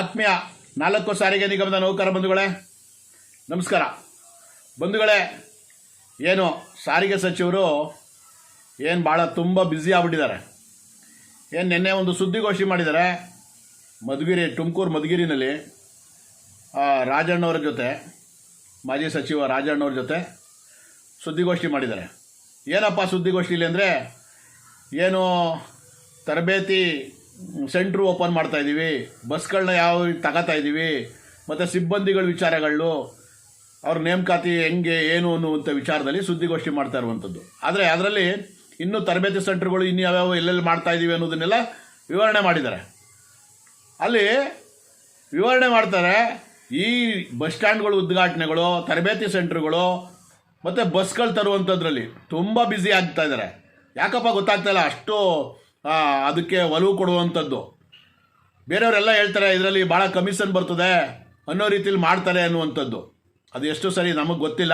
ಆತ್ಮೀಯ ನಾಲ್ಕು ಸಾರಿಗೆ ನಿಗಮದ ನೌಕರ ಬಂಧುಗಳೇ, ನಮಸ್ಕಾರ. ಬಂಧುಗಳೇ, ಏನು ಸಾರಿಗೆ ಸಚಿವರು ಏನು ಭಾಳ ತುಂಬ ಬ್ಯುಸಿ ಆಗ್ಬಿಟ್ಟಿದ್ದಾರೆ. ಏನು ನಿನ್ನೆ ಒಂದು ಸುದ್ದಿಗೋಷ್ಠಿ ಮಾಡಿದ್ದಾರೆ, ಮಧುಗಿರಿ, ತುಮಕೂರು ಮಧುಗಿರಿನಲ್ಲಿ ರಾಜಣ್ಣವ್ರ ಜೊತೆ, ಮಾಜಿ ಸಚಿವ ರಾಜಣ್ಣವ್ರ ಜೊತೆ ಸುದ್ದಿಗೋಷ್ಠಿ ಮಾಡಿದ್ದಾರೆ. ಏನಪ್ಪ ಸುದ್ದಿಗೋಷ್ಠಿಲಿ ಅಂದರೆ, ಏನು ತರಬೇತಿ ಸೆಂಟ್ರು ಓಪನ್ ಮಾಡ್ತಾ ಇದ್ದೀವಿ, ಬಸ್ಗಳನ್ನ ಯಾವ ತಗೋತಾ ಇದ್ದೀವಿ, ಮತ್ತು ಸಿಬ್ಬಂದಿಗಳ ವಿಚಾರಗಳು, ಅವ್ರ ನೇಮಕಾತಿ ಹೆಂಗೆ, ಏನು ಅನ್ನುವಂಥ ವಿಚಾರದಲ್ಲಿ ಸುದ್ದಿಗೋಷ್ಠಿ ಮಾಡ್ತಾ ಇರುವಂಥದ್ದು. ಆದರೆ ಅದರಲ್ಲಿ ಇನ್ನೂ ತರಬೇತಿ ಸೆಂಟ್ರ್ಗಳು ಇನ್ನು ಯಾವ್ಯಾವ ಎಲ್ಲೆಲ್ಲಿ ಮಾಡ್ತಾ ಇದ್ದೀವಿ ಅನ್ನೋದನ್ನೆಲ್ಲ ವಿವರಣೆ ಮಾಡಿದ್ದಾರೆ. ಅಲ್ಲಿ ವಿವರಣೆ ಮಾಡ್ತಾರೆ, ಈ ಬಸ್ ಸ್ಟ್ಯಾಂಡ್ಗಳು, ಉದ್ಘಾಟನೆಗಳು, ತರಬೇತಿ ಸೆಂಟ್ರ್ಗಳು, ಮತ್ತು ಬಸ್ಗಳು ತರುವಂಥದ್ರಲ್ಲಿ ತುಂಬ ಬ್ಯುಸಿ ಆಗ್ತಾ ಇದ್ದಾರೆ. ಯಾಕಪ್ಪ ಗೊತ್ತಾಗ್ತಾ ಇಲ್ಲ, ಅಷ್ಟು ಅದಕ್ಕೆ ಒಲವು ಕೊಡುವಂಥದ್ದು. ಬೇರೆಯವರೆಲ್ಲ ಹೇಳ್ತಾರೆ, ಇದರಲ್ಲಿ ಭಾಳ ಕಮಿಷನ್ ಬರ್ತದೆ ಅನ್ನೋ ರೀತಿಯಲ್ಲಿ ಮಾಡ್ತಾರೆ ಅನ್ನುವಂಥದ್ದು. ಅದು ಎಷ್ಟು ಸರಿ ನಮಗೆ ಗೊತ್ತಿಲ್ಲ.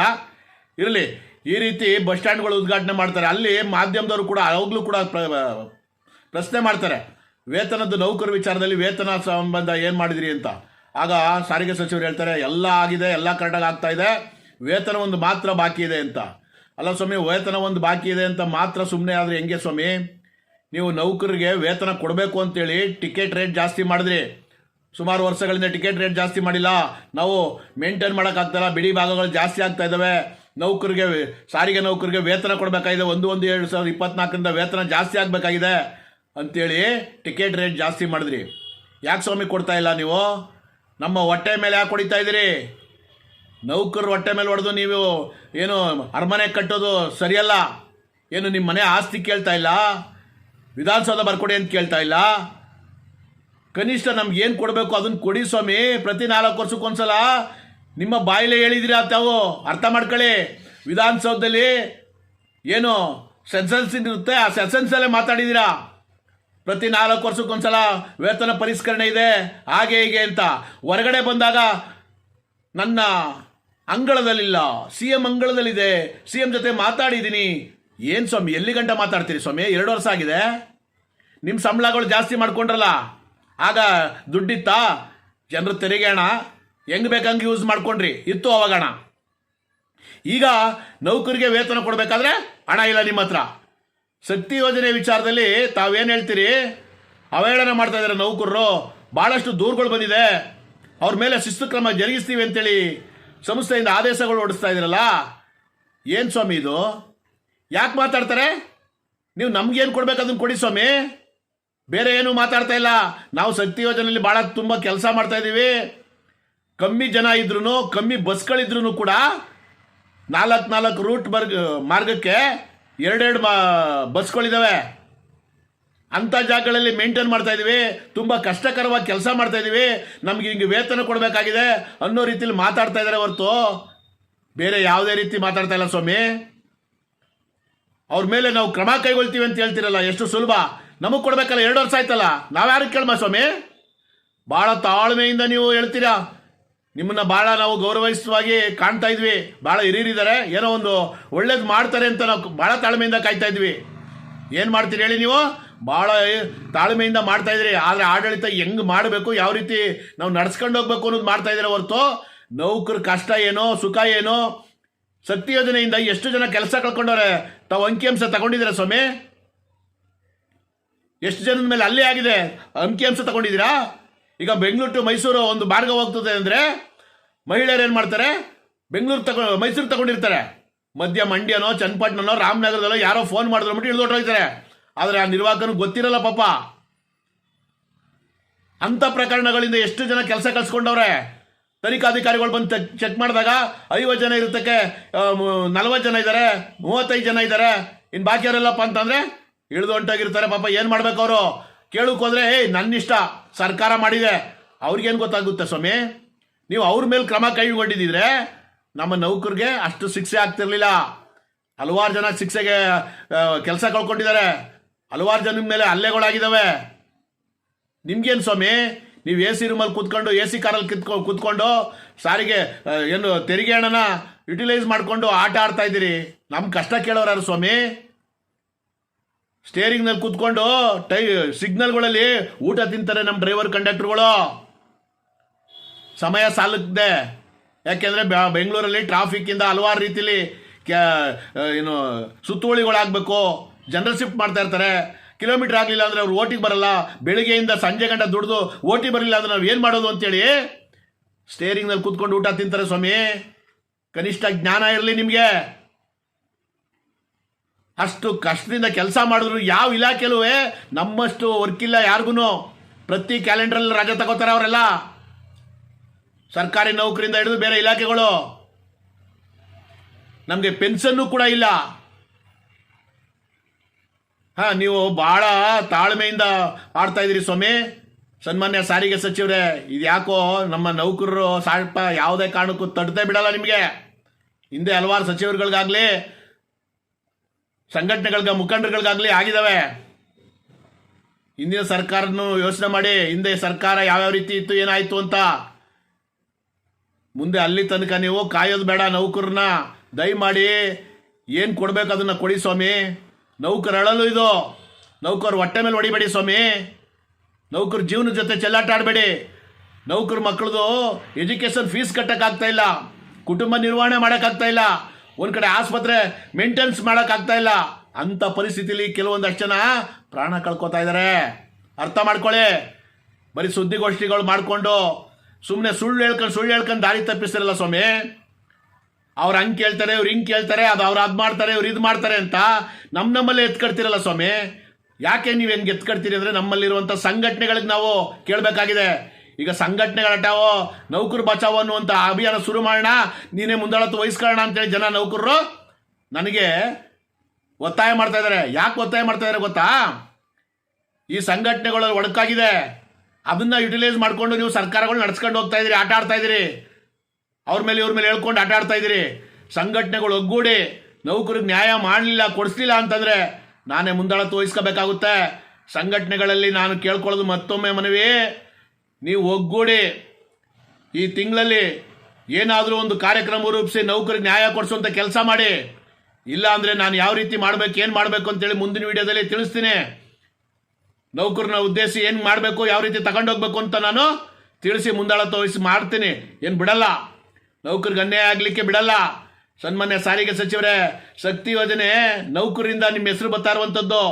ಇರಲಿ, ಈ ರೀತಿ ಬಸ್ ಸ್ಟ್ಯಾಂಡ್ಗಳು ಉದ್ಘಾಟನೆ ಮಾಡ್ತಾರೆ. ಅಲ್ಲಿ ಮಾಧ್ಯಮದವರು ಕೂಡ, ಅವಾಗಲೂ ಕೂಡ ಪ್ರ- ಪ್ರಶ್ನೆ ಮಾಡ್ತಾರೆ. ವೇತನದ ನೌಕರ ವಿಚಾರದಲ್ಲಿ ವೇತನ ಸಂಬಂಧ ಏನು ಮಾಡಿದಿರಿ ಅಂತ. ಆಗ ಸಾರಿಗೆ ಸಚಿವರು ಹೇಳ್ತಾರೆ, ಎಲ್ಲ ಆಗಿದೆ, ಎಲ್ಲ ಕರೆಕ್ಟಾಗಿ ಆಗ್ತಾ ಇದೆ, ವೇತನ ಒಂದು ಮಾತ್ರ ಬಾಕಿ ಇದೆ ಅಂತ. ಅಲ್ಲ ಸ್ವಾಮಿ, ವೇತನ ಒಂದು ಬಾಕಿ ಇದೆ ಅಂತ ಮಾತ್ರ ಸುಮ್ಮನೆ ಆದರೆ ಹೆಂಗೆ ಸ್ವಾಮಿ? ನೀವು ನೌಕರರಿಗೆ ವೇತನ ಕೊಡಬೇಕು ಅಂತೇಳಿ ಟಿಕೆಟ್ ರೇಟ್ ಜಾಸ್ತಿ ಮಾಡಿದ್ರಿ. ಸುಮಾರು ವರ್ಷಗಳಿಂದ ಟಿಕೆಟ್ ರೇಟ್ ಜಾಸ್ತಿ ಮಾಡಿಲ್ಲ. ನಾವು ಮೇಂಟೈನ್ ಮಾಡೋಕ್ಕಾಗ್ತಾಯಿಲ್ಲ ಬಿಡಿ ಭಾಗಗಳು ಜಾಸ್ತಿ ಆಗ್ತಾ ಇದ್ದಾವೆ ನೌಕರಿಗೆ ಸಾರಿಗೆ ನೌಕರಿಗೆ ವೇತನ ಕೊಡಬೇಕಾಗಿದೆ. ಒಂದು ಒಂದು ಎರಡು ಸಾವಿರದ ಇಪ್ಪತ್ನಾಲ್ಕರಿಂದ ವೇತನ ಜಾಸ್ತಿ ಆಗಬೇಕಾಗಿದೆ ಅಂತೇಳಿ ಟಿಕೆಟ್ ರೇಟ್ ಜಾಸ್ತಿ ಮಾಡಿದ್ರಿ. ಯಾಕೆ ಸ್ವಾಮಿ ಕೊಡ್ತಾ ಇಲ್ಲ ನೀವು? ನಮ್ಮ ಹೊಟ್ಟೆ ಮೇಲೆ ಯಾಕೆ ಹೊಡಿತಾ ಇದ್ದೀರಿ? ನೌಕರರು ಹೊಟ್ಟೆ ಮೇಲೆ ಹೊಡೆದು ನೀವು ಏನು ಅರಮನೆ ಕಟ್ಟೋದು ಸರಿಯಲ್ಲ? ಏನು ನಿಮ್ಮ ಮನೆ ಆಸ್ತಿ ಕೇಳ್ತಾ ಇಲ್ಲ? ವಿಧಾನಸೌಧ ಬರ್ಕೊಡಿ ಅಂತ ಕೇಳ್ತಾ ಇಲ್ಲ. ಕನಿಷ್ಠ ನಮ್ಗೆ ಏನು ಕೊಡಬೇಕು ಅದನ್ನು ಕೊಡಿ ಸ್ವಾಮಿ. ಪ್ರತಿ ನಾಲ್ಕು ವರ್ಷಕ್ಕೊಂದ್ಸಲ ನಿಮ್ಮ ಬಾಯಿಲೆ ಹೇಳಿದಿರಾ ತಾವು ಅರ್ಥ ಮಾಡ್ಕೊಳ್ಳಿ. ವಿಧಾನಸೌಧದಲ್ಲಿ ಏನು ಸೆನ್ಸನ್ಸ್ ಇರುತ್ತೆ? ಆ ಸೆನ್ಸನ್ಸಲ್ಲೇ ಮಾತಾಡಿದ್ದೀರಾ ಪ್ರತಿ ನಾಲ್ಕು ವರ್ಷಕ್ಕೊಂದ್ಸಲ ವೇತನ ಪರಿಷ್ಕರಣೆ ಇದೆ, ಹಾಗೆ ಹೀಗೆ ಅಂತ. ಹೊರಗಡೆ ಬಂದಾಗ ನನ್ನ ಅಂಗಳದಲ್ಲಿಲ್ಲ. ಸಿ ಎಂ ಅಂಗಳದಲ್ಲಿದೆ. ಸಿ ಎಂ ಜೊತೆ ಮಾತಾಡಿದ್ದೀನಿ. ಏನು ಸ್ವಾಮಿ, ಎಲ್ಲಿ ಗಂಟ ಮಾತಾಡ್ತೀರಿ ಸ್ವಾಮಿ? ಎರಡು ವರ್ಷ ಆಗಿದೆ. ನಿಮ್ಮ ಸಂಬಳಗಳು ಜಾಸ್ತಿ ಮಾಡ್ಕೊಂಡ್ರಲ್ಲ, ಆಗ ದುಡ್ಡಿತ್ತಾ? ಜನರು ತೆರಿಗೆ ಹಣ, ಹೆಂಗೆ ಬೇಕಂಗೆ ಯೂಸ್ ಮಾಡ್ಕೊಂಡ್ರಿ, ಇತ್ತು ಅವಾಗ ಹಣ. ಈಗ ನೌಕರಿಗೆ ವೇತನ ಕೊಡಬೇಕಾದ್ರೆ ಹಣ ಇಲ್ಲ ನಿಮ್ಮ ಹತ್ರ. ಶಕ್ತಿ ಯೋಜನೆ ವಿಚಾರದಲ್ಲಿ ತಾವೇನು ಹೇಳ್ತೀರಿ? ಅವಹೇಳನ ಮಾಡ್ತಾ ಇದ್ದಾರೆ ನೌಕರರು. ಭಾಳಷ್ಟು ದೂರುಗಳು ಬಂದಿದೆ. ಅವ್ರ ಮೇಲೆ ಶಿಸ್ತು ಕ್ರಮ ಜರುಗಿಸ್ತೀವಿ ಅಂತೇಳಿ ಸಂಸ್ಥೆಯಿಂದ ಆದೇಶಗಳು ಹೊಡಿಸ್ತಾ ಇದ್ದೀರಲ್ಲ ಏನು ಸ್ವಾಮಿ ಇದು? ಯಾಕೆ ಮಾತಾಡ್ತಾರೆ? ನೀವು ನಮ್ಗೇನು ಕೊಡ್ಬೇಕು ಅದನ್ನು ಕೊಡಿ ಸ್ವಾಮಿ. ಬೇರೆ ಏನು ಮಾತಾಡ್ತಾ ಇಲ್ಲ. ನಾವು ಶಕ್ತಿ ಯೋಜನೆಯಲ್ಲಿ ಭಾಳ ತುಂಬ ಕೆಲಸ ಮಾಡ್ತಾ ಇದ್ದೀವಿ ಕಮ್ಮಿ ಜನ ಇದ್ರೂ ಕಮ್ಮಿ ಬಸ್ಗಳಿದ್ರೂ ಕೂಡ ನಾಲ್ಕು ನಾಲ್ಕು ರೂಟ್ ಬರ್ಗ, ಮಾರ್ಗಕ್ಕೆ ಎರಡೆರಡು ಮಾ ಬಸ್ಗಳಿದ್ದಾವೆ ಅಂಥ ಜಾಗಗಳಲ್ಲಿ ಮೇಂಟೈನ್ ಮಾಡ್ತಾ ಇದ್ದೀವಿ ತುಂಬ ಕಷ್ಟಕರವಾಗಿ ಕೆಲಸ ಮಾಡ್ತಾ ಇದ್ದೀವಿ ನಮ್ಗೆ ಹಿಂಗೆ ವೇತನ ಕೊಡಬೇಕಾಗಿದೆ ಅನ್ನೋ ರೀತಿಲಿ ಮಾತಾಡ್ತಾ ಇದ್ದಾರೆ ಹೊರತು. ಬೇರೆ ಯಾವುದೇ ರೀತಿ ಮಾತಾಡ್ತಾ ಇಲ್ಲ ಸ್ವಾಮಿ. ಅವ್ರ ಮೇಲೆ ನಾವು ಕ್ರಮ ಕೈಗೊಳ್ತೀವಿ ಅಂತ ಹೇಳ್ತೀರಲ್ಲ, ಎಷ್ಟು ಸುಲಭ. ನಮಗೆ ಕೊಡಬೇಕಲ್ಲ, ಎರಡು ವರ್ಷ ಆಯ್ತಲ್ಲ. ನಾವು ಯಾರಿಗೆ ಕೇಳಮ್ಮ ಸ್ವಾಮಿ? ಭಾಳ ತಾಳ್ಮೆಯಿಂದ ನೀವು ಹೇಳ್ತೀರಾ? ನಿಮ್ಮನ್ನ ಭಾಳ ನಾವು ಗೌರವಿಸುವಾಗಿ ಕಾಣ್ತಾ ಇದ್ವಿ. ಭಾಳ ಹಿರಿಯರಿದ್ದಾರೆ. ಏನೋ ಒಂದು ಒಳ್ಳೇದು ಮಾಡ್ತಾರೆ ಅಂತ ನಾವು ಭಾಳ ತಾಳ್ಮೆಯಿಂದ ಕಾಯ್ತಾ ಇದ್ವಿ. ಏನು ಮಾಡ್ತೀರಿ ಹೇಳಿ ನೀವು? ಭಾಳ ತಾಳ್ಮೆಯಿಂದ ಮಾಡ್ತಾ ಇದ್ರಿ. ಆದರೆ ಆಡಳಿತ ಹೆಂಗೆ ಮಾಡಬೇಕು, ಯಾವ ರೀತಿ ನಾವು ನಡ್ಸ್ಕೊಂಡು ಹೋಗ್ಬೇಕು ಅನ್ನೋದು ಮಾಡ್ತಾ ಇದ್ದೀರ ಹೊರತು? ನೌಕರ ಕಷ್ಟ ಏನೋ, ಸುಖ ಏನೋ ಶಕ್ತಿ ಯೋಜನೆಯಿಂದ ಎಷ್ಟು ಜನ ಕೆಲಸ ಕಳ್ಕೊಂಡವ್ರೆ? ತಾವು ಅಂಕಿಅಂಶ ತಗೊಂಡಿದ್ದೀರಾ ಸ್ವಾಮಿ? ಎಷ್ಟು ಜನದ ಮೇಲೆ ಅಲ್ಲೇ ಆಗಿದೆ? ಅಂಕಿಅಂಶ ತಗೊಂಡಿದ್ದೀರಾ? ಈಗ ಬೆಂಗಳೂರು ಟು ಮೈಸೂರು ಒಂದು ಮಾರ್ಗ ಹೋಗ್ತದೆ ಅಂದರೆ ಮಹಿಳೆಯರು ಏನು ಮಾಡ್ತಾರೆ? ಬೆಂಗಳೂರು ತಗೊ, ಮೈಸೂರು ತಗೊಂಡಿರ್ತಾರೆ. ಮಧ್ಯ ಮಂಡ್ಯನೋ, ಚನ್ನಪಟ್ಟಣನೋ, ರಾಮನಗರದಲ್ಲೋ ಯಾರೋ ಫೋನ್ ಮಾಡಿದ್ರು ಬಿಟ್ಟು ಹೊರಟೋಗ್ತಾರೆ ಆದರೆ ಆ ನಿರ್ವಾಹಕನು ಗೊತ್ತಿರಲ್ಲ ಪಾಪ. ಅಂಥ ಪ್ರಕರಣಗಳಿಂದ ಎಷ್ಟು ಜನ ಕೆಲಸ ಕಳ್ಸ್ಕೊಂಡವ್ರೆ? ತನಿಖಾಧಿಕಾರಿಗಳು ಬಂದು ಚೆಕ್ ಮಾಡಿದಾಗ ಐವತ್ತು ಜನ ಇರುತ್ತಕ್ಕೆ ನಲವತ್ತು ಜನ ಇದ್ದಾರೆ, ಮೂವತ್ತೈದು ಜನ ಇದ್ದಾರೆ. ಇನ್ನು ಬಾಕಿಯವರೆಲ್ಲಪ್ಪ ಅಂತಂದರೆ, ಇಳಿದು ಹೊಂಟಾಗಿರ್ತಾರೆ ಪಾಪ, ಏನು ಮಾಡ್ಬೇಕು ಅವರು? ಕೇಳಕ್ಕೆ ಹೋದರೆ, ಏಯ್ ನನ್ನ ಇಷ್ಟ ಸರ್ಕಾರ ಮಾಡಿದೆ. ಅವ್ರಿಗೇನು ಗೊತ್ತಾಗುತ್ತೆ ಸ್ವಾಮಿ? ನೀವು ಅವ್ರ ಮೇಲೆ ಕ್ರಮ ಕೈಗೊಂಡಿದ್ದಿದ್ರೆ ನಮ್ಮ ನೌಕರಿಗೆ ಅಷ್ಟು ಶಿಕ್ಷೆ ಆಗ್ತಿರ್ಲಿಲ್ಲ. ಹಲವಾರು ಜನ ಶಿಕ್ಷೆಗೆ ಕೆಲಸ ಕಳ್ಕೊಂಡಿದ್ದಾರೆ. ಹಲವಾರು ಜನ ಮೇಲೆ ಹಲ್ಲೆಗಳಾಗಿದ್ದಾವೆ ನಿಮ್ಗೇನು ಸ್ವಾಮಿ? ನೀವು ಎ ಸಿ ರೂಮಲ್ಲಿ ಕೂತ್ಕೊಂಡು, ಎ ಸಿ ಕಾರಲ್ಲಿ ಕಿತ್ಕೊ, ಕೂತ್ಕೊಂಡು, ಸಾರಿಗೆ ಏನು, ತೆರಿಗೆ ಹಣನ ಯುಟಿಲೈಸ್ ಮಾಡಿಕೊಂಡು ಆಟ ಆಡ್ತಾ ಇದ್ದೀರಿ. ನಮ್ಮ ಕಷ್ಟ ಕೇಳೋರು ಸ್ವಾಮಿ. ಸ್ಟೇರಿಂಗ್ನಲ್ಲಿ ಕೂತ್ಕೊಂಡು, ಟೈ ಸಿಗ್ನಲ್ಗಳಲ್ಲಿ ಊಟ ತಿಂತಾರೆ ನಮ್ಮ ಡ್ರೈವರ್ ಕಂಡಕ್ಟರ್ಗಳು ಸಮಯ ಸಾಲುತ್ತೆ. ಯಾಕೆಂದರೆ ಬೆಂಗಳೂರಲ್ಲಿ ಟ್ರಾಫಿಕ್ಕಿಂದ ಹಲವಾರು ರೀತಿಲಿ, ಕ್ಯಾ ಏನು ಸುತ್ತುವಳಿಗಳಾಗಬೇಕು ಜನರಲ್ ಶಿಫ್ಟ್ ಮಾಡ್ತಾ ಇರ್ತಾರೆ. ಕಿಲೋಮೀಟ್ರ್ ಆಗಲಿಲ್ಲ ಅಂದರೆ ಅವ್ರು ಓಟಿಗೆ ಬರಲ್ಲ. ಬೆಳಗ್ಗೆಯಿಂದ ಸಂಜೆ ಗಂಟ ದುಡ್ದು ಓಟಿ ಬರಲಿಲ್ಲ ಅಂದರೆ ನಾವು ಏನು ಮಾಡೋದು ಅಂತೇಳಿ? ಸ್ಟೇರಿಂಗ್ನಲ್ಲಿ ಕೂತ್ಕೊಂಡು ಊಟ ತಿಂತಾರೆ ಸ್ವಾಮಿ. ಕನಿಷ್ಠ ಜ್ಞಾನ ಇರಲಿ ನಿಮಗೆ. ಅಷ್ಟು ಕಷ್ಟದಿಂದ ಕೆಲಸ ಮಾಡಿದ್ರು ಯಾವ ಇಲಾಖೆಲೂ ನಮ್ಮಷ್ಟು ವರ್ಕ್ ಇಲ್ಲ ಯಾರಿಗೂ ಪ್ರತಿ ಕ್ಯಾಲೆಂಡ್ರಲ್ಲಿ ರಜೆ ತಗೋತಾರೆ ಅವರೆಲ್ಲ. ಸರ್ಕಾರಿ ನೌಕರಿಂದ ಹಿಡಿದು ಬೇರೆ ಇಲಾಖೆಗಳು. ನಮಗೆ ಪೆನ್ಷನ್ನು ಕೂಡ ಇಲ್ಲ. ಹಾಂ, ನೀವು ಭಾಳ ತಾಳ್ಮೆಯಿಂದ ಆಡ್ತಾ ಇದ್ದೀರಿ ಸ್ವಾಮಿ. ಸನ್ಮಾನ್ಯ ಸಾರಿಗೆ ಸಚಿವರೇ, ಇದು ಯಾಕೋ ನಮ್ಮ ನೌಕರರು ಸ್ವಲ್ಪ ಯಾವುದೇ ಕಾರಣಕ್ಕೂ ತಡ್ದೇ ಬಿಡಲ್ಲ ನಿಮಗೆ. ಹಿಂದೆ ಹಲವಾರು ಸಚಿವರುಗಳಿಗಾಗಲಿ, ಸಂಘಟನೆಗಳಿಗೆ, ಮುಖಂಡರುಗಳಿಗಾಗಲಿ ಆಗಿದ್ದಾವೆ ಹಿಂದಿನ ಸರ್ಕಾರನು ಯೋಚನೆ ಮಾಡಿ, ಹಿಂದೆ ಸರ್ಕಾರ ಯಾವ್ಯಾವ ರೀತಿ ಇತ್ತು, ಏನಾಯಿತು ಅಂತ. ಮುಂದೆ ಅಲ್ಲಿ ತನಕ ನೀವು ಕಾಯೋದು ಬೇಡ ನೌಕರನ್ನ ದಯಮಾಡಿ ಏನು ಕೊಡ್ಬೇಕು ಅದನ್ನು ಕೊಡಿ ಸ್ವಾಮಿ. ನೌಕರ ಅಳಲು ಇದು. ನೌಕರ್ ಹೊಟ್ಟೆ ಮೇಲೆ ಹೊಡಿಬೇಡಿ ಸ್ವಾಮಿ. ನೌಕರ್ ಜೀವನ ಜೊತೆ ಚೆಲ್ಲಾಟ ಆಡಬೇಡಿ. ನೌಕರ ಮಕ್ಕಳದು ಎಜುಕೇಷನ್ ಫೀಸ್ ಕಟ್ಟಕ್ಕಾಗ್ತಾ ಇಲ್ಲ. ಕುಟುಂಬ ನಿರ್ವಹಣೆ ಮಾಡೋಕ್ಕಾಗ್ತಾ ಇಲ್ಲ. ಒಂದು ಕಡೆ ಆಸ್ಪತ್ರೆ ಮೇಂಟೆನೆನ್ಸ್ ಮಾಡೋಕ್ಕಾಗ್ತಾ ಇಲ್ಲ. ಅಂಥ ಪರಿಸ್ಥಿತಿಲಿ ಕೆಲವೊಂದಷ್ಟು ಜನ ಪ್ರಾಣ ಕಳ್ಕೊತಾ ಇದ್ದಾರೆ ಅರ್ಥ ಮಾಡ್ಕೊಳ್ಳಿ. ಬರೀ ಸುದ್ದಿಗೋಷ್ಠಿಗಳು ಮಾಡಿಕೊಂಡು ಸುಮ್ಮನೆ ಸುಳ್ಳು ಹೇಳ್ಕೊಂಡು ಸುಳ್ಳು ಹೇಳ್ಕೊಂಡು ದಾರಿ ತಪ್ಪಿಸ್ತಿರಲ್ಲ ಸ್ವಾಮಿ. ಅವ್ರು ಹಂಗೆ ಕೇಳ್ತಾರೆ, ಇವ್ರು ಹಿಂಗೆ ಕೇಳ್ತಾರೆ, ಅದು ಅವ್ರು ಅದು ಮಾಡ್ತಾರೆ, ಇವ್ರು ಇದು ಮಾಡ್ತಾರೆ ಅಂತ ನಮ್ಮ ನಮ್ಮಲ್ಲೇ ಎತ್ಕಡ್ತಿರಲ್ಲ ಸ್ವಾಮಿ? ಯಾಕೆ ನೀವು ಹೆಂಗೆ ಎತ್ಕಡ್ತೀರಿ ಅಂದರೆ ನಮ್ಮಲ್ಲಿರುವಂಥ ಸಂಘಟನೆಗಳಿಗೆ ನಾವು ಕೇಳಬೇಕಾಗಿದೆ. ಈಗ ಸಂಘಟನೆಗಳಟಾವೋ ನೌಕರು ಬಚಾವೋ ಅನ್ನುವಂಥ ಅಭಿಯಾನ ಶುರು ಮಾಡೋಣ, ನೀನೇ ಮುಂದಾಳತ್ತು ವಹಿಸ್ಕೊಳ್ಳೋಣ ಅಂತೇಳಿ ಜನ ನೌಕರರು ನನಗೆ ಒತ್ತಾಯ ಮಾಡ್ತಾ ಇದ್ದಾರೆ ಯಾಕೆ ಒತ್ತಾಯ ಮಾಡ್ತಾ ಇದ್ದಾರೆ ಗೊತ್ತಾ? ಈ ಸಂಘಟನೆಗಳು ಒಡಕಾಗಿದೆ. ಅದನ್ನು ಯುಟಿಲೈಸ್ ಮಾಡಿಕೊಂಡು ನೀವು ಸರ್ಕಾರಗಳು ನಡ್ಸ್ಕೊಂಡು ಹೋಗ್ತಾ ಇದ್ದೀರಿ ಆಟ ಆಡ್ತಾ ಇದ್ದೀರಿ. ಅವ್ರ ಮೇಲೆ ಇವ್ರ ಮೇಲೆ ಹೇಳ್ಕೊಂಡು ಆಟ ಆಡ್ತಾ ಇದ್ದೀರಿ. ಸಂಘಟನೆಗಳು ಒಗ್ಗೂಡಿ ನೌಕರಿಗೆ ನ್ಯಾಯ ಮಾಡಲಿಲ್ಲ, ಕೊಡಿಸ್ಲಿಲ್ಲ ಅಂತಂದರೆ ನಾನೇ ಮುಂದಾಳತ್ತು ವಹಿಸ್ಕೋಬೇಕಾಗುತ್ತೆ. ಸಂಘಟನೆಗಳಲ್ಲಿ ನಾನು ಕೇಳ್ಕೊಳ್ಳೋದು ಮತ್ತೊಮ್ಮೆ ಮನವಿ. ನೀವು ಒಗ್ಗೂಡಿ ಈ ತಿಂಗಳಲ್ಲಿ ಏನಾದರೂ ಒಂದು ಕಾರ್ಯಕ್ರಮ ರೂಪಿಸಿ ನೌಕರಿಗೆ ನ್ಯಾಯ ಕೊಡಿಸುವಂಥ ಕೆಲಸ ಮಾಡಿ. ಇಲ್ಲ ಅಂದರೆ ನಾನು ಯಾವ ರೀತಿ ಮಾಡಬೇಕು, ಏನು ಮಾಡಬೇಕು ಅಂತೇಳಿ ಮುಂದಿನ ವಿಡಿಯೋದಲ್ಲಿ ತಿಳಿಸ್ತೀನಿ. ನೌಕರನ ಉದ್ದೇಶ ಏನು ಮಾಡಬೇಕು, ಯಾವ ರೀತಿ ತಗೊಂಡೋಗ್ಬೇಕು ಅಂತ ನಾನು ತಿಳಿಸಿ ಮುಂದಾಳತ್ವ ವಹಿಸಿ ಮಾಡ್ತೀನಿ. ಏನು ಬಿಡಲ್ಲ. ನೌಕರಿಗೆ ಅನ್ಯಾಯ ಆಗಲಿಕ್ಕೆ ಬಿಡಲ್ಲ. ಸನ್ಮಾನ್ಯ ಸಾರಿಗೆ ಸಚಿವರೇ, ಶಕ್ತಿ ಯೋಜನೆ ನೌಕರಿಂದ ನಿಮ್ಮ ಹೆಸರು ಬರ್ತಾ ಇರುವಂಥದ್ದು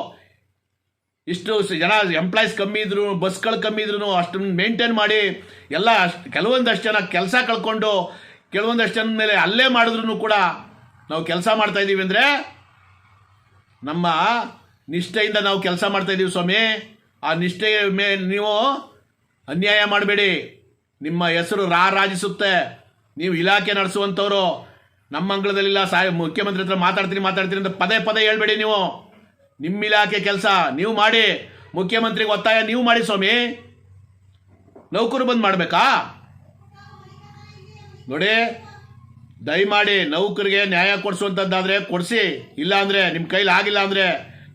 ಇಷ್ಟು ಜನ ಎಂಪ್ಲಾಯ್ಸ್ ಕಮ್ಮಿ ಇದ್ರು ಬಸ್ಗಳು ಕಮ್ಮಿ ಇದ್ರು ಅಷ್ಟನ್ನು ಮೇಂಟೈನ್ ಮಾಡಿ, ಎಲ್ಲ ಕೆಲವೊಂದಷ್ಟು ಜನ ಕೆಲಸ ಕಳ್ಕೊಂಡು, ಕೆಲವೊಂದಷ್ಟು ಜನ ಮೇಲೆ ಅಲ್ಲೇ ಮಾಡಿದ್ರು ಕೂಡ ನಾವು ಕೆಲಸ ಮಾಡ್ತಾ ಇದ್ದೀವಿ ಅಂದರೆ, ನಮ್ಮ ನಿಷ್ಠೆಯಿಂದ ನಾವು ಕೆಲಸ ಮಾಡ್ತಾ ಇದ್ದೀವಿ ಸ್ವಾಮಿ. ಆ ನಿಷ್ಠೆ ಮೇ, ನೀವು ಅನ್ಯಾಯ ಮಾಡಬೇಡಿ. ನಿಮ್ಮ ಹೆಸರು ರಾರಾಜಿಸುತ್ತೆ. ನೀವು ಇಲಾಖೆ ನಡೆಸುವಂಥವ್ರು ನಮ್ಮ ಅಂಗಳದಲ್ಲಿಲ್ಲ ಸಾ ಮುಖ್ಯಮಂತ್ರಿ ಹತ್ರ ಮಾತಾಡ್ತೀನಿ ಮಾತಾಡ್ತೀನಿ ಅಂತ ಪದೇ ಪದೇ ಹೇಳ್ಬೇಡಿ ನೀವು. ನಿಮ್ಮ ಇಲಾಖೆ ಕೆಲಸ ನೀವು ಮಾಡಿ, ಮುಖ್ಯಮಂತ್ರಿಗೆ ಒತ್ತಾಯ ನೀವು ಮಾಡಿ ಸ್ವಾಮಿ. ನೌಕರು ಬಂದ್ ಮಾಡಬೇಕಾ? ನೋಡಿ, ದಯಮಾಡಿ ನೌಕರಿಗೆ ನ್ಯಾಯ ಕೊಡಿಸುವಂಥದ್ದಾದರೆ ಕೊಡಿಸಿ, ಇಲ್ಲ ಅಂದರೆ ನಿಮ್ಮ ಕೈಲಿ ಆಗಿಲ್ಲ ಅಂದರೆ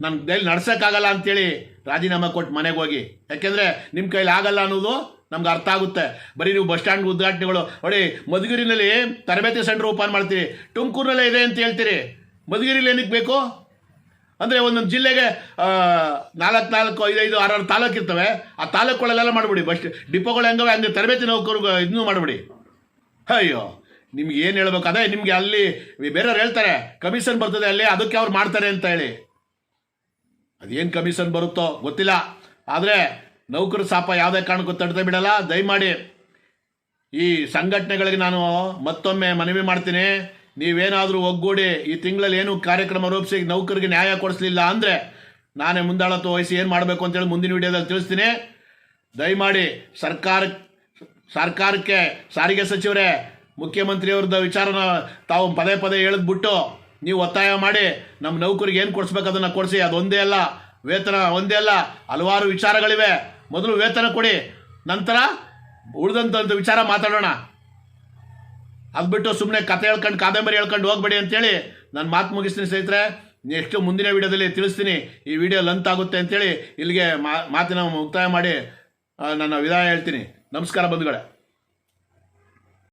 ನನ್ನ ಕೈಲಿ ನಡ್ಸೋಕ್ಕಾಗಲ್ಲ ಅಂತೇಳಿ ರಾಜೀನಾಮೆ ಕೊಟ್ಟು ಮನೆಗೆ ಹೋಗಿ. ಯಾಕೆಂದರೆ ನಿಮ್ಮ ಕೈಲಿ ಆಗಲ್ಲ ಅನ್ನೋದು ನಮ್ಗೆ ಅರ್ಥ ಆಗುತ್ತೆ. ಬರೀ ನೀವು ಬಸ್ ಸ್ಟ್ಯಾಂಡ್ ಉದ್ಘಾಟನೆಗಳು. ನೋಡಿ, ಮಧುಗಿರಿನಲ್ಲಿ ತರಬೇತಿ ಸೆಂಟರ್ ಓಪನ್ ಮಾಡ್ತೀರಿ. ತುಮಕೂರಿನಲ್ಲೇ ಇದೆ ಅಂತ ಹೇಳ್ತೀರಿ. ಮಧುಗಿರಿಲಿ ಏನಕ್ಕೆ ಬೇಕು? ಅಂದರೆ ಒಂದೊಂದು ಜಿಲ್ಲೆಗೆ ನಾಲ್ಕು ನಾಲ್ಕು ಐದೈದು ಆರಾರು ತಾಲೂಕು ಇರ್ತವೆ. ಆ ತಾಲೂಕುಗಳಲ್ಲೆಲ್ಲ ಮಾಡಿಬಿಡಿ. ಬಸ್ ಡಿಪೋಗಳು ಹೆಂಗವೆ? ಹಂಗೆ ತರಬೇತಿ ನೌಕರು ಇದನ್ನೂ ಮಾಡಿಬಿಡಿ. ಅಯ್ಯೋ, ನಿಮ್ಗೆ ಏನು ಹೇಳ್ಬೇಕು? ಅದೇ ನಿಮಗೆ ಅಲ್ಲಿ ಬೇರೆಯವ್ರು ಹೇಳ್ತಾರೆ, ಕಮಿಷನ್ ಬರ್ತದೆ ಅಲ್ಲಿ, ಅದಕ್ಕೆ ಅವ್ರು ಮಾಡ್ತಾರೆ ಅಂತ ಹೇಳಿ. ಅದೇನು ಕಮಿಷನ್ ಬರುತ್ತೋ ಗೊತ್ತಿಲ್ಲ. ಆದರೆ ನೌಕರ ಸಾಪ ಯಾವುದೇ ಕಾರಣಕ್ಕೂ ತಡ್ತಾ ಬಿಡಲ್ಲ. ದಯಮಾಡಿ ಈ ಸಂಘಟನೆಗಳಿಗೆ ನಾನು ಮತ್ತೊಮ್ಮೆ ಮನವಿ ಮಾಡ್ತೀನಿ. ನೀವೇನಾದರೂ ಒಗ್ಗೂಡಿ ಈ ತಿಂಗಳಲ್ಲಿ ಏನು ಕಾರ್ಯಕ್ರಮ ರೂಪಿಸಿ ನೌಕರಿಗೆ ನ್ಯಾಯ ಕೊಡಿಸ್ಲಿಲ್ಲ ಅಂದರೆ ನಾನೇ ಮುಂದಾಳತ್ವ ವಹಿಸಿ ಏನು ಮಾಡಬೇಕು ಅಂತೇಳಿ ಮುಂದಿನ ವಿಡಿಯೋದಲ್ಲಿ ತಿಳಿಸ್ತೀನಿ. ದಯಮಾಡಿ ಸರ್ಕಾರ, ಸರ್ಕಾರಕ್ಕೆ, ಸಾರಿಗೆ ಸಚಿವರೇ ಮುಖ್ಯಮಂತ್ರಿಯವ್ರದ್ದು ವಿಚಾರನ ತಾವು ಪದೇ ಪದೇ ಹೇಳಿದ್ಬಿಟ್ಟು ನೀವು ಒತ್ತಾಯ ಮಾಡಿ ನಮ್ಮ ನೌಕರಿಗೆ ಏನು ಕೊಡಿಸ್ಬೇಕು ಅದನ್ನು ಕೊಡಿಸಿ. ಅದೊಂದೇ ಅಲ್ಲ, ವೇತನ ಒಂದೇ ಅಲ್ಲ, ಹಲವಾರು ವಿಚಾರಗಳಿವೆ. ಮೊದಲು ವೇತನ ಕೊಡಿ, ನಂತರ ಉಳಿದಂಥ ವಿಚಾರ ಮಾತಾಡೋಣ. ಅದು ಬಿಟ್ಟು ಸುಮ್ಮನೆ ಕತೆ ಹೇಳ್ಕೊಂಡು, ಕಾದಂಬರಿ ಹೇಳ್ಕೊಂಡು ಹೋಗ್ಬೇಡಿ ಅಂತೇಳಿ ನಾನು ಮಾತು ಮುಗಿಸ್ತೀನಿ ಸ್ನೇಹಿತರೆ. ನೆಕ್ಸ್ಟ್ ಮುಂದಿನ ವಿಡಿಯೋದಲ್ಲಿ ತಿಳಿಸ್ತೀನಿ, ಈ ವಿಡಿಯೋ ಲಂತ್ ಆಗುತ್ತೆ ಅಂತೇಳಿ ಇಲ್ಲಿಗೆ ಮಾತಿನ ಮುಕ್ತಾಯ ಮಾಡಿ ನನ್ನ ವಿದಾಯ ಹೇಳ್ತೀನಿ. ನಮಸ್ಕಾರ ಬಂಧುಗಳೇ.